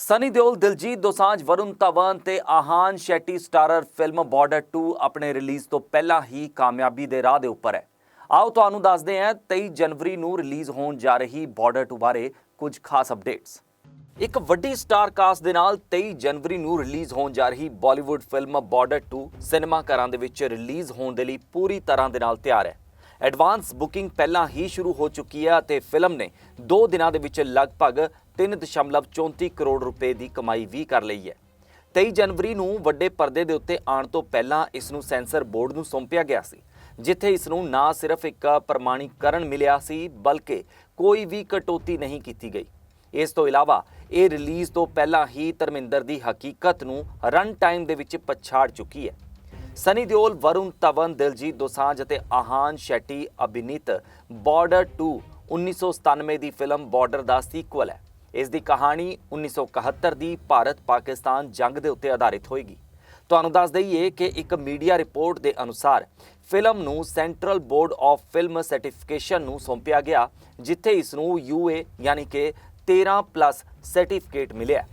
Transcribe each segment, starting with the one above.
ਸਨੀ ਦਿਓਲ ਦਿਲਜੀਤ ਦੋਸਾਂਝ ਵਰੁਣ ਧਵਨ ਤੇ Ahan Shetty starrer film Border 2 ਆਪਣੇ release ਤੋਂ ਪਹਿਲਾਂ ਹੀ ਕਾਮਯਾਬੀ ਦੇ ਰਾਹ ਦੇ ਉੱਪਰ ਹੈ ਆਓ ਤੁਹਾਨੂੰ ਦੱਸਦੇ ਹਾਂ 23 ਜਨਵਰੀ ਨੂੰ ਰਿਲੀਜ਼ ਹੋਣ ਜਾ ਰਹੀ ਬਾਰਡਰ 2 ਬਾਰੇ ਕੁਝ ਖਾਸ ਅਪਡੇਟਸ ਇੱਕ ਵੱਡੀ ਸਟਾਰ ਕਾਸਟ ਦੇ ਨਾਲ 23 ਜਨਵਰੀ ਨੂੰ ਰਿਲੀਜ਼ ਹੋਣ ਜਾ ਰਹੀ ਬਾਲੀਵੁੱਡ ਫਿਲਮ ਬਾਰਡਰ 2 ਸਿਨੇਮਾ ਘਰਾਂ ਦੇ ਵਿੱਚ ਰਿਲੀਜ਼ ਹੋਣ ਦੇ ਲਈ ਪੂਰੀ ਤਰ੍ਹਾਂ ਦੇ ਨਾਲ ਤਿਆਰ ਹੈ ਐਡਵਾਂਸ ਬੁਕਿੰਗ ਪਹਿਲਾਂ ਹੀ ਸ਼ੁਰੂ ਹੋ ਚੁੱਕੀ ਹੈ ਅਤੇ ਫਿਲਮ ਨੇ 2 ਦਿਨਾਂ ਦੇ ਵਿੱਚ ਲਗਭਗ 3.34 ਕਰੋੜ ਰੁਪਏ ਦੀ ਕਮਾਈ ਵੀ ਕਰ ਲਈ ਹੈ। 23 ਜਨਵਰੀ ਨੂੰ ਵੱਡੇ ਪਰਦੇ ਦੇ ਉੱਤੇ ਆਉਣ ਤੋਂ ਪਹਿਲਾਂ ਇਸ ਨੂੰ ਸੈਂਸਰ ਬੋਰਡ ਨੂੰ ਸੌਂਪਿਆ ਗਿਆ ਸੀ, ਜਿੱਥੇ ਇਸ ਨੂੰ ਨਾ ਸਿਰਫ ਇੱਕ ਪ੍ਰਮਾਣੀਕਰਨ ਮਿਲਿਆ ਸੀ, ਬਲਕਿ ਕੋਈ ਵੀ ਕਟੌਤੀ ਨਹੀਂ ਕੀਤੀ ਗਈ। ਇਸ ਤੋਂ ਇਲਾਵਾ ਇਹ ਰਿਲੀਜ਼ ਤੋਂ ਪਹਿਲਾਂ ਹੀ ਧਰਮਿੰਦਰ ਦੀ ਹਕੀਕਤ ਨੂੰ ਰਨ ਟਾਈਮ ਦੇ ਵਿੱਚ ਪਛਾੜ ਚੁੱਕੀ ਹੈ। ਸਨੀ ਦਿਓਲ, ਵਰੁਣ ਧਵਨ, ਦਿਲਜੀਤ ਦੋਸਾਂਝ ਅਤੇ ਆਹਾਨ ਸ਼ੈਟੀ ਅਭਿਨੀਤ ਬਾਰਡਰ 2 1997 ਦੀ ਫਿਲਮ ਬਾਰਡਰ ਦਾ ਸੀਕਵਲ ਹੈ। ਇਸ ਦੀ ਕਹਾਣੀ 1971 ਦੀ ਭਾਰਤ ਪਾਕਿਸਤਾਨ ਜੰਗ ਦੇ ਉੱਤੇ ਆਧਾਰਿਤ ਹੋਏਗੀ। ਤੁਹਾਨੂੰ ਦੱਸ ਦਈਏ ਕਿ ਇੱਕ ਮੀਡੀਆ ਰਿਪੋਰਟ ਦੇ ਅਨੁਸਾਰ ਫਿਲਮ ਨੂੰ Central Board of Film Certification ਨੂੰ ਸੌਂਪਿਆ ਗਿਆ, ਜਿੱਥੇ ਇਸ ਨੂੰ ਯੂਏ ਯਾਨੀ ਕਿ 13 ਪਲੱਸ ਸਰਟੀਫਿਕੇਟ ਮਿਲਿਆ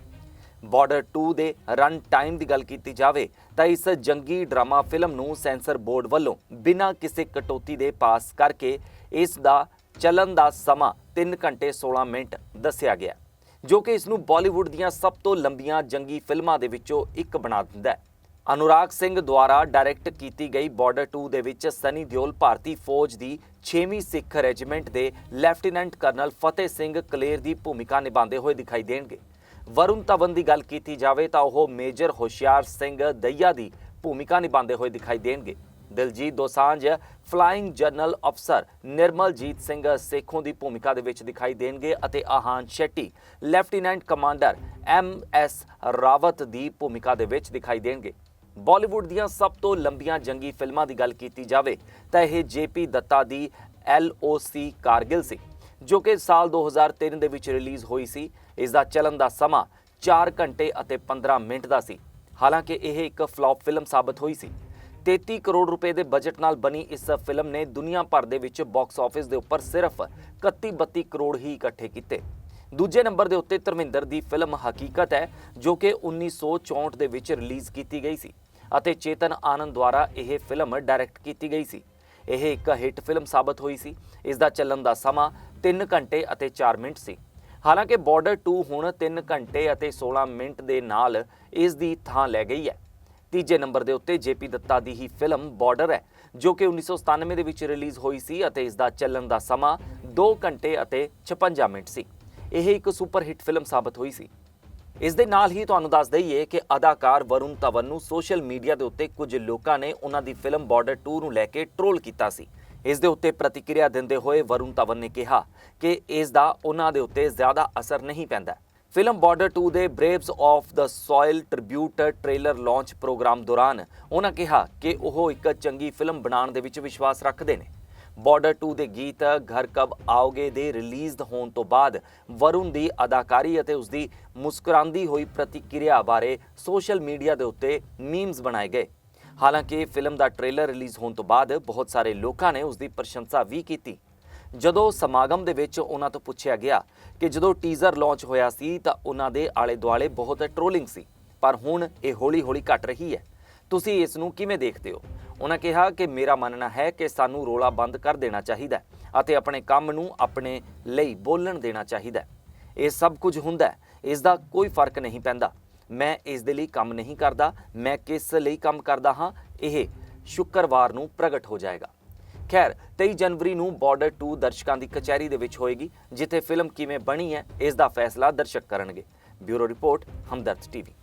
ਬਾਰਡਰ 2 ਦੇ ਰਨ ਟਾਈਮ ਦੀ ਗੱਲ ਕੀਤੀ ਜਾਵੇ ਤਾਂ ਇਸ ਜੰਗੀ ਡਰਾਮਾ ਫਿਲਮ ਨੂੰ ਸੈਂਸਰ ਬੋਰਡ ਵੱਲੋਂ ਬਿਨਾਂ ਕਿਸੇ ਕਟੌਤੀ ਦੇ ਪਾਸ ਕਰਕੇ ਇਸ ਦਾ ਚੱਲਣ ਦਾ ਸਮਾਂ 3 ਘੰਟੇ 16 ਮਿੰਟ ਦੱਸਿਆ ਗਿਆ, ਜੋ ਕਿ ਇਸ ਨੂੰ ਬਾਲੀਵੁੱਡ ਦੀਆਂ ਸਭ ਤੋਂ ਲੰਬੀਆਂ ਜੰਗੀ ਫਿਲਮਾਂ ਦੇ ਵਿੱਚੋਂ ਇੱਕ ਬਣਾ ਦਿੰਦਾ ਹੈ। ਅਨੁਰਾਗ ਸਿੰਘ ਦੁਆਰਾ ਡਾਇਰੈਕਟ ਕੀਤੀ ਗਈ ਬਾਰਡਰ 2 ਦੇ ਵਿੱਚ ਸਨੀ ਦਿਓਲ ਭਾਰਤੀ ਫੌਜ ਦੀ 6ਵੀਂ ਸਿੱਖ ਰੈਜੀਮੈਂਟ ਦੇ ਲੈਫਟੀਨੈਂਟ ਕਰਨਲ ਫਤਿਹ ਸਿੰਘ ਕਲੇਰ ਦੀ ਭੂਮਿਕਾ ਨਿਭਾਉਂਦੇ ਹੋਏ ਦਿਖਾਈ ਦੇਣਗੇ। ਵਰੁਣ ਧਵਨ ਦੀ ਗੱਲ ਕੀਤੀ ਜਾਵੇ ਤਾਂ ਉਹ ਮੇਜਰ ਹੁਸ਼ਿਆਰ ਸਿੰਘ ਦਈਆ ਦੀ ਭੂਮਿਕਾ ਨਿਭਾਉਂਦੇ ਹੋਏ ਦਿਖਾਈ ਦੇਣਗੇ। ਦਿਲਜੀਤ ਦੋਸਾਂਝ ਫਲਾਈਂਗ ਜਨਰਲ ਅਫਸਰ ਨਿਰਮਲਜੀਤ ਸਿੰਘ ਸੇਖੋਂ ਦੀ ਭੂਮਿਕਾ ਦੇ ਵਿੱਚ ਦਿਖਾਈ ਦੇਣਗੇ ਅਤੇ Ahan Shetty lieutenant commander M S Rawat ਦੀ ਭੂਮਿਕਾ ਦੇ ਵਿੱਚ ਦਿਖਾਈ ਦੇਣਗੇ। ਬਾਲੀਵੁੱਡ ਦੀਆਂ ਸਭ ਤੋਂ ਲੰਬੀਆਂ ਜੰਗੀ ਫਿਲਮਾਂ ਦੀ ਗੱਲ ਕੀਤੀ ਜਾਵੇ ਤਾਂ ਇਹ ਜੇਪੀ ਦੱਤਾ ਦੀ ਐਲਓਸੀ ਕਾਰਗਿਲ ਸੀ। ਜੋ ਕਿ ਸਾਲ 2003 ਦੇ ਵਿੱਚ ਰਿਲੀਜ਼ ਹੋਈ ਸੀ। ਇਸ ਦਾ ਚੱਲਣ ਦਾ ਸਮਾਂ 4 ਘੰਟੇ ਅਤੇ 15 ਮਿੰਟ ਦਾ ਸੀ। ਹਾਲਾਂਕਿ ਇਹ ਇੱਕ ਫਲॉप ਫਿਲਮ ਸਾਬਤ ਹੋਈ ਸੀ। 33 ਕਰੋੜ ਰੁਪਏ ਦੇ ਬਜਟ ਨਾਲ ਬਣੀ ਇਸ ਫਿਲਮ ਨੇ ਦੁਨੀਆ ਭਰ ਦੇ ਵਿੱਚ ਬਾਕਸ ਆਫਿਸ ਦੇ ਉੱਪਰ ਸਿਰਫ 31-32 ਕਰੋੜ ਹੀ ਇਕੱਠੇ ਕੀਤੇ। ਦੂਜੇ ਨੰਬਰ ਦੇ ਉੱਤੇ ਧਰਮਿੰਦਰ ਦੀ ਫਿਲਮ ਹਕੀਕਤ ਹੈ, ਜੋ ਕਿ 1964 ਦੇ ਵਿੱਚ ਰਿਲੀਜ਼ ਕੀਤੀ ਗਈ ਸੀ ਅਤੇ ਚੇਤਨ ਆਨੰਦ ਦੁਆਰਾ ਇਹ ਫਿਲਮ ਡਾਇਰੈਕਟ ਕੀਤੀ ਗਈ ਸੀ। ਇਹ ਇੱਕ ਹਿੱਟ ਫਿਲਮ ਸਾਬਤ ਹੋਈ ਸੀ। ਇਸ ਦਾ ਚੱਲਣ ਦਾ ਸਮਾਂ 3 ਘੰਟੇ ਅਤੇ 4 ਮਿੰਟ ਸੀ। ਹਾਲਾਂਕਿ ਬਾਰਡਰ 2 ਹੁਣ 3 ਘੰਟੇ ਅਤੇ 16 ਮਿੰਟ ਦੇ ਨਾਲ ਇਸ ਦੀ ਥਾਂ ਲੈ ਗਈ ਹੈ। ਤੀਜੇ ਨੰਬਰ ਦੇ ਉੱਤੇ ਜੇਪੀ ਦੱਤਾ ਦੀ ਹੀ ਫਿਲਮ ਬਾਰਡਰ ਹੈ, ਜੋ ਕਿ 1997 ਦੇ ਵਿੱਚ ਰਿਲੀਜ਼ ਹੋਈ ਸੀ ਅਤੇ ਇਸ ਦਾ ਚੱਲਣ ਦਾ ਸਮਾਂ 2 ਘੰਟੇ ਅਤੇ 56 ਮਿੰਟ ਸੀ। ਇਹ ਇੱਕ ਸੁਪਰ ਹਿੱਟ ਫਿਲਮ ਸਾਬਤ ਹੋਈ ਸੀ। ਇਸ ਦੇ ਨਾਲ ਹੀ ਤੁਹਾਨੂੰ ਦੱਸ ਦਈਏ ਕਿ ਅਦਾਕਾਰ ਵਰੁਣ ਧਵਨ ਨੂੰ ਸੋਸ਼ਲ ਮੀਡੀਆ ਦੇ ਉੱਤੇ ਕੁਝ ਲੋਕਾਂ ਨੇ ਉਹਨਾਂ ਦੀ ਫਿਲਮ ਬਾਰਡਰ 2 ਨੂੰ ਲੈ ਕੇ ਟ੍ਰੋਲ ਕੀਤਾ ਸੀ। ਇਸ ਦੇ ਉੱਤੇ ਪ੍ਰਤੀਕਿਰਿਆ ਦਿੰਦੇ ਹੋਏ ਵਰੁਣ ਧਵਨ ਨੇ ਕਿਹਾ ਕਿ ਇਸ ਦਾ ਉਹਨਾਂ ਦੇ ਉੱਤੇ ਜ਼ਿਆਦਾ ਅਸਰ ਨਹੀਂ ਪੈਂਦਾ। ਫਿਲਮ ਬਾਰਡਰ 2 ਦੇ braves of the soil tribute trailer launch programme ਦੌਰਾਨ ਉਹਨਾਂ ਕਿਹਾ ਕਿ ਉਹ ਇੱਕ ਚੰਗੀ ਫਿਲਮ ਬਣਾਉਣ ਦੇ ਵਿੱਚ ਵਿਸ਼ਵਾਸ ਰੱਖਦੇ ਨੇ। ਬਾਰਡਰ 2 ਦੇ ਗੀਤ ਘਰ ਕਬ ਆਓਗੇ ਦੇ ਰਿਲੀਜ਼ਡ ਹੋਣ ਤੋਂ ਬਾਅਦ ਵਰੁਣ ਦੀ ਅਦਾਕਾਰੀ ਅਤੇ ਉਸ ਦੀ ਮੁਸਕਰਾਂਦੀ ਹੋਈ ਪ੍ਰਤੀਕਿਰਿਆ ਬਾਰੇ ਸੋਸ਼ਲ ਮੀਡੀਆ ਦੇ ਉੱਤੇ ਮੀਮਸ ਬਣਾਏ ਗਏ। ਹਾਲਾਂਕਿ ਫਿਲਮ ਦਾ ਟ੍ਰੇਲਰ ਰਿਲੀਜ਼ ਹੋਣ ਤੋਂ ਬਾਅਦ ਬਹੁਤ ਸਾਰੇ ਲੋਕਾਂ ਨੇ ਉਸ ਦੀ ਪ੍ਰਸ਼ੰਸਾ ਵੀ ਕੀਤੀ। ਜਦੋਂ ਸਮਾਗਮ ਦੇ ਵਿੱਚ ਉਹਨਾਂ ਤੋਂ ਪੁੱਛਿਆ ਗਿਆ ਕਿ ਜਦੋਂ ਟੀਜ਼ਰ ਲਾਂਚ ਹੋਇਆ ਸੀ ਤਾਂ ਉਹਨਾਂ ਦੇ ਆਲੇ ਦੁਆਲੇ ਬਹੁਤ ਟ੍ਰੋਲਿੰਗ ਸੀ, ਪਰ ਹੁਣ ਇਹ ਹੌਲੀ-ਹੌਲੀ ਘਟ ਰਹੀ ਹੈ। ਤੁਸੀਂ ਇਸ ਨੂੰ ਕਿਵੇਂ ਦੇਖਦੇ ਹੋ? ਉਹਨਾਂ ਕਿਹਾ ਕਿ ਮੇਰਾ ਮੰਨਣਾ ਹੈ ਕਿ ਸਾਨੂੰ ਰੋਲਾ ਬੰਦ ਕਰ ਦੇਣਾ ਚਾਹੀਦਾ ਅਤੇ ਆਪਣੇ ਕੰਮ ਨੂੰ ਆਪਣੇ ਲਈ ਬੋਲਣ ਦੇਣਾ ਚਾਹੀਦਾ ਇਹ ਸਭ ਕੁਝ ਹੁੰਦਾ ਇਸ ਦਾ ਕੋਈ ਫ਼ਰਕ ਨਹੀਂ ਪੈਂਦਾ। ਮੈਂ ਇਸ ਦੇ ਲਈ ਕੰਮ ਨਹੀਂ ਕਰਦਾ, ਮੈਂ ਕਿਸ ਲਈ ਕੰਮ ਕਰਦਾ ਹਾਂ? ਇਹ ਸ਼ੁੱਕਰਵਾਰ ਨੂੰ ਪ੍ਰਗਟ ਹੋ ਜਾਏਗਾ। ਖੈਰ 23 ਜਨਵਰੀ ਨੂੰ ਬਾਰਡਰ 2 ਦਰਸ਼ਕਾਂ ਦੀ ਕਚਹਿਰੀ ਦੇ ਵਿੱਚ ਹੋਏਗੀ, ਜਿੱਥੇ ਫਿਲਮ ਕਿਵੇਂ ਬਣੀ ਹੈ, ਇਸ ਦਾ ਫੈਸਲਾ ਦਰਸ਼ਕ ਕਰਨਗੇ। Bureau report, Hamdard TV.